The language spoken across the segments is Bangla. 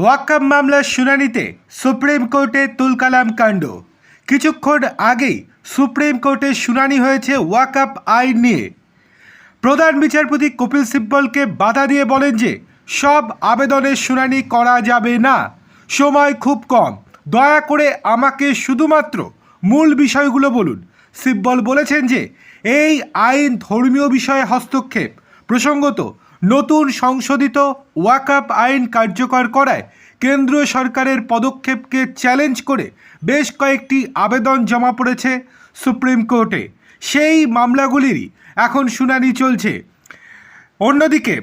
ওয়াক্কাম মামলার শুনানিতে সুপ্রিম কোর্টে তুলকালাম কাণ্ড। কিছুক্ষণ আগেই সুপ্রিম কোর্টে শুনানি হয়েছে ওয়াকআপ আইন নিয়ে। প্রধান বিচারপতি কপিল সিব্বলকে বাধা দিয়ে বলেন যে, সব আবেদনের শুনানি করা যাবে না। সময় খুব কম। দয়া করে আমাকে শুধুমাত্র মূল বিষয়গুলো বলুন। সিব্বল বলেছেন যে, এই আইন ধর্মীয় বিষয়ে হস্তক্ষেপ। প্রসঙ্গত নতুন সংশোধিত ওয়াকআপ আইন কার্যকর করায় কেন্দ্রীয় সরকারের পদক্ষেপকে চ্যালেঞ্জ করে বেশ কয়েকটি আবেদন জমা পড়েছে সুপ্রিম কোর্টে। সেই মামলাগুলিরই এখন শুনানি চলছে। অন্যদিকে,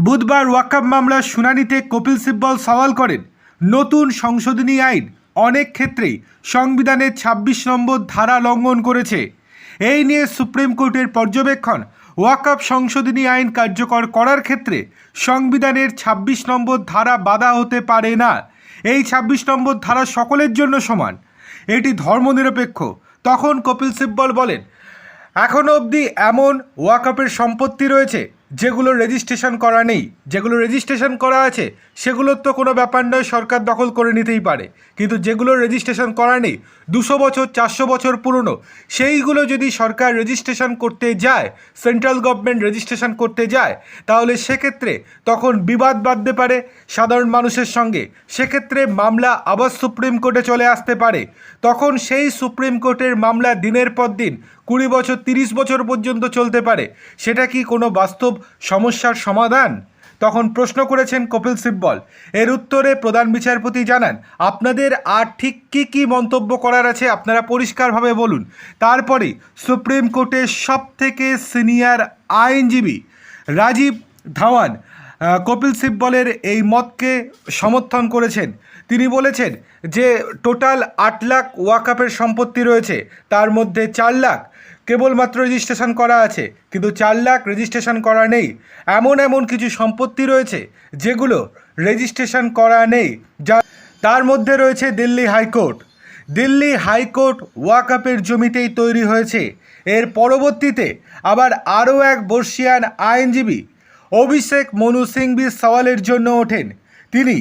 বুধবার ওয়াকাব মামলার শুনানিতে কপিল সিব্বল সওয়াল করেন, নতুন সংশোধনী আইন অনেক ক্ষেত্রেই সংবিধানের ২৬ নম্বর ধারা লঙ্ঘন করেছে। এই নিয়ে সুপ্রিম কোর্টের পর্যবেক্ষণ, ওয়াকআপ সংশোধনী আইন কার্যকর করার ক্ষেত্রে সংবিধানের ২৬ নম্বর ধারা বাধা হতে পারে না। এই ২৬ নম্বর ধারা সকলের জন্য সমান। এটি ধর্মনিরপেক্ষ। তখন কপিল সিব্বল বলেন এখনও অবধি এমন ওয়াকআপের সম্পত্তি রয়েছে যেগুলো রেজিস্ট্রেশন করা নেই, যেগুলো রেজিস্ট্রেশন করা আছে, সেগুলোর তো কোনো ব্যাপার নয়, সরকার দখল করে নিতেই পারে। কিন্তু যেগুলো রেজিস্ট্রেশন করা নেই, দুশো বছর, চারশো বছর পুরনো, সেইগুলো যদি সরকার রেজিস্ট্রেশন করতে যায় সেন্ট্রাল গভর্নমেন্ট রেজিস্ট্রেশন করতে যায়, তাহলে সেক্ষেত্রে তখন বিবাদ বাঁধতে পারে সাধারণ মানুষের সঙ্গে। সেক্ষেত্রে মামলা আবার সুপ্রিম কোর্টে চলে আসতে পারে। তখন সেই সুপ্রিম কোর্টের মামলা দিনের পর দিন কুড়ি বছর, তিরিশ বছর পর্যন্ত চলতে পারে। সেটা কি কোনো বাস্তব সমস্যার সমাধান? তখন প্রশ্ন করেছেন কপিল সিব্বল। এর উত্তরে প্রধান বিচারপতি জানান, আপনাদের আর ঠিক কী কী মন্তব্য করার আছে আপনারা পরিষ্কারভাবে বলুন। তারপরে সুপ্রিম কোর্টের সব থেকে সিনিয়র আইনজীবী রাজীব ধাওয়ান কপিল সিব্বলের এই মতকে সমর্থন করেছেন। তিনি বলেছেন যে, টোটাল আট লাখ ওয়াকআপের সম্পত্তি রয়েছে, তার মধ্যে চার লাখ কেবলমাত্র রেজিস্ট্রেশন করা আছে, কিন্তু চার লাখ রেজিস্ট্রেশন করা নেই। এমন এমন কিছু সম্পত্তি রয়েছে যেগুলো রেজিস্ট্রেশন করা নেই, যা তার মধ্যে রয়েছে Delhi high court. Delhi high court ওয়াকআপের জমিতেই তৈরি হয়েছে। এর পরবর্তীতে আবার আরও এক বর্ষিয়ান আইনজীবী অভিষেক মনু সিংভি সওয়ালের জন্য ওঠেন। তিনি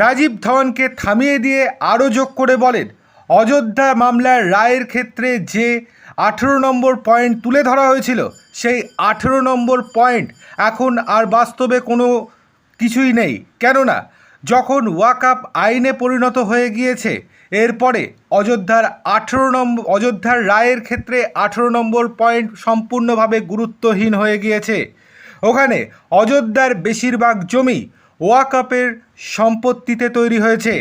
রাজীব ধওয়ানকে থামিয়ে দিয়ে আরও যোগ করে বলেন, অযোধ্যা মামলার রায়ের ক্ষেত্রে যে আঠেরো নম্বর পয়েন্ট তুলে ধরা হয়েছিল, সেই আঠেরো নম্বর পয়েন্ট এখন আর বাস্তবে কোনো কিছুই নেই। কেননা, যখন ওয়াকআপ আইনে পরিণত হয়ে গিয়েছে, এরপরে অযোধ্যার আঠেরো নম্বর অযোধ্যার রায়ের ক্ষেত্রে আঠেরো নম্বর পয়েন্ট সম্পূর্ণভাবে গুরুত্বহীন হয়ে গিয়েছে। ওখানে অযোধ্যার বেশিরভাগ জমি ওয়াকাপের সম্পত্তিতে তৈরি হয়েছে।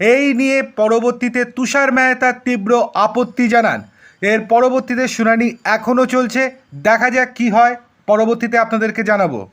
এই নিয়ে পরবর্তীতে তুষার মেহতা তীব্র আপত্তি জানান। এর পরবর্তীতে শুনানি এখনও চলছে। দেখা যাক কি হয়। পরবর্তীতে আপনাদেরকে জানাব।